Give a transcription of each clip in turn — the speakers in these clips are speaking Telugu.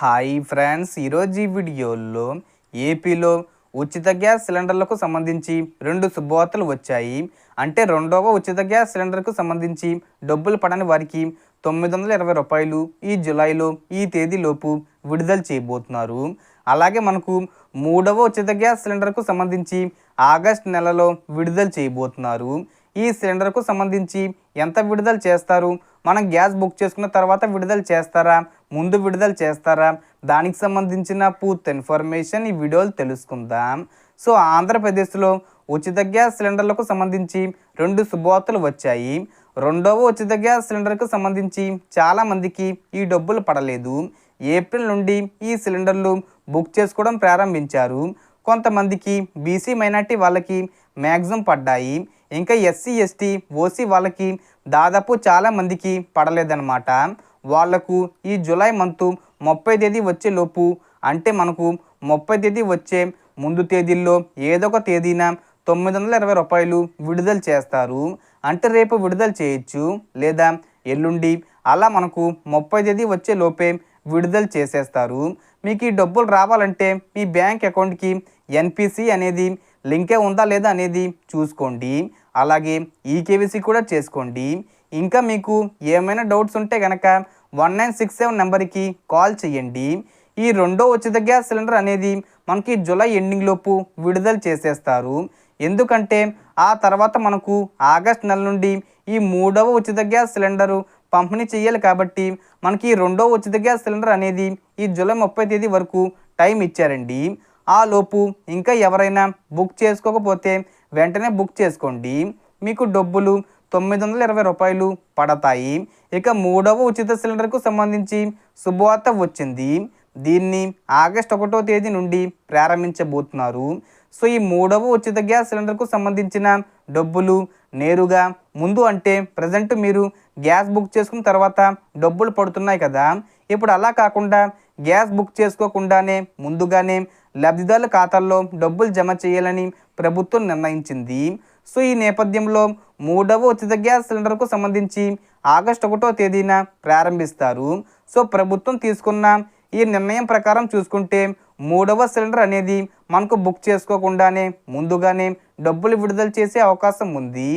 హాయ్ ఫ్రెండ్స్ ఈరోజు ఈ వీడియోలో ఏపీలో ఉచిత గ్యాస్ సిలిండర్లకు సంబంధించి రెండు శుభవార్తలు వచ్చాయి. అంటే రెండవ ఉచిత గ్యాస్ సిలిండర్కు సంబంధించి డబ్బులు పడని వారికి తొమ్మిది వందల ఇరవై రూపాయలు ఈ జులైలో ఈ తేదీలోపు విడుదల చేయబోతున్నారు. అలాగే మనకు మూడవ ఉచిత గ్యాస్ సిలిండర్కు సంబంధించి ఆగస్ట్ నెలలో విడుదల చేయబోతున్నారు. ఈ సిలిండర్కు సంబంధించి ఎంత విడుదల చేస్తారు? మనం గ్యాస్ బుక్ చేసుకున్న తర్వాత విడుదల చేస్తారా? ముందు విడుదల చేస్తారా? దానికి సంబంధించిన పూర్తి ఇన్ఫర్మేషన్ ఈ వీడియోలు తెలుసుకుందాం. సో ఆంధ్రప్రదేశ్లో ఉచిత గ్యాస్ సిలిండర్లకు సంబంధించి రెండు శుభవార్తలు వచ్చాయి. రెండవ ఉచిత గ్యాస్ సిలిండర్కు సంబంధించి చాలామందికి ఈ డబ్బులు పడలేదు. ఏప్రిల్ నుండి ఈ సిలిండర్లు బుక్ చేసుకోవడం ప్రారంభించారు. కొంతమందికి బీసీ మైనార్టీ వాళ్ళకి మ్యాక్సిమం పడ్డాయి. ఇంకా ఎస్సీ ఎస్టీ ఓసీ వాళ్ళకి దాదాపు చాలా మందికి పడలేదన్నమాట. వాళ్ళకు ఈ జూలై మంత్ ముప్పై తేదీ వచ్చే లోపు అంటే మనకు ముప్పై తేదీ వచ్చే ముందు తేదీల్లో ఏదో ఒక తేదీన తొమ్మిది వందల ఇరవై రూపాయలు విడుదల చేస్తారు. అంటే రేపు విడుదల చేయొచ్చు. లేదా ఎల్లుండి అలా మనకు ముప్పై తేదీ వచ్చే లోపే విడుదల చేసేస్తారు. మీకు ఈ డబ్బులు రావాలంటే మీ బ్యాంక్ అకౌంట్కి ఎన్పిసి అనేది లింకే ఉందా లేదా అనేది చూసుకోండి. అలాగే ఈకేవీసీ కూడా చేసుకోండి. ఇంకా మీకు ఏమైనా డౌట్స్ ఉంటే కనుక వన్ నైన్ సిక్స్ సెవెన్ నెంబర్కి కాల్ చేయండి. ఈ రెండో ఉచిత గ్యాస్ సిలిండర్ అనేది మనకి జూలై ఎండింగ్ లోపు విడుదల చేసేస్తారు. ఎందుకంటే ఆ తర్వాత మనకు ఆగస్ట్ నెల నుండి ఈ మూడవ ఉచిత గ్యాస్ సిలిండరు పంపిణీ చేయాలి కాబట్టి మనకి రెండో ఉచిత గ్యాస్ సిలిండర్ అనేది ఈ జూలై ముప్పై తేదీ వరకు టైం ఇచ్చారండి. ఆ లోపు ఇంకా ఎవరైనా బుక్ చేసుకోకపోతే వెంటనే బుక్ చేసుకోండి. మీకు డబ్బులు తొమ్మిది వందల ఇరవై రూపాయలు పడతాయి. ఇక మూడవ ఉచిత సిలిండర్కు సంబంధించి శుభవార్త వచ్చింది. దీన్ని ఆగస్ట్ ఒకటో తేదీ నుండి ప్రారంభించబోతున్నారు. సో ఈ మూడవ ఉచిత గ్యాస్ సిలిండర్కు సంబంధించిన డబ్బులు నేరుగా ముందు అంటే ప్రజెంట్ మీరు గ్యాస్ బుక్ చేసుకున్న తర్వాత డబ్బులు పడుతున్నాయి కదా. ఇప్పుడు అలా కాకుండా గ్యాస్ బుక్ చేసుకోకుండానే ముందుగానే లబ్ధిదారుల ఖాతాల్లో డబ్బులు జమ చేయాలని ప్రభుత్వం నిర్ణయించింది. సో ఈ నేపథ్యంలో మూడవ ఉచిత గ్యాస్ సిలిండర్కు సంబంధించి ఆగస్టు ఒకటో తేదీన ప్రారంభిస్తారు. సో ప్రభుత్వం తీసుకున్న ఈ నిర్ణయం ప్రకారం చూసుకుంటే మూడవ సిలిండర్ అనేది మనకు బుక్ చేసుకోకుండానే ముందుగానే డబ్బులు విడుదల చేసే అవకాశం ఉంది.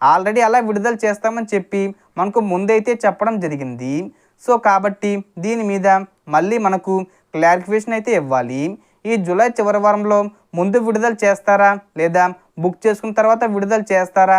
ఆల్రెడీ అలా విడుదల చేస్తామని చెప్పి మనకు ముందైతే చెప్పడం జరిగింది. సో కాబట్టి దీని మీద మళ్ళీ మనకు క్లారిఫికేషన్ అయితే ఇవ్వాలి. ఈ జూలై చివరి వారంలో ముందు విడుదల చేస్తారా లేదా బుక్ చేసుకున్న తర్వాత విడుదల చేస్తారా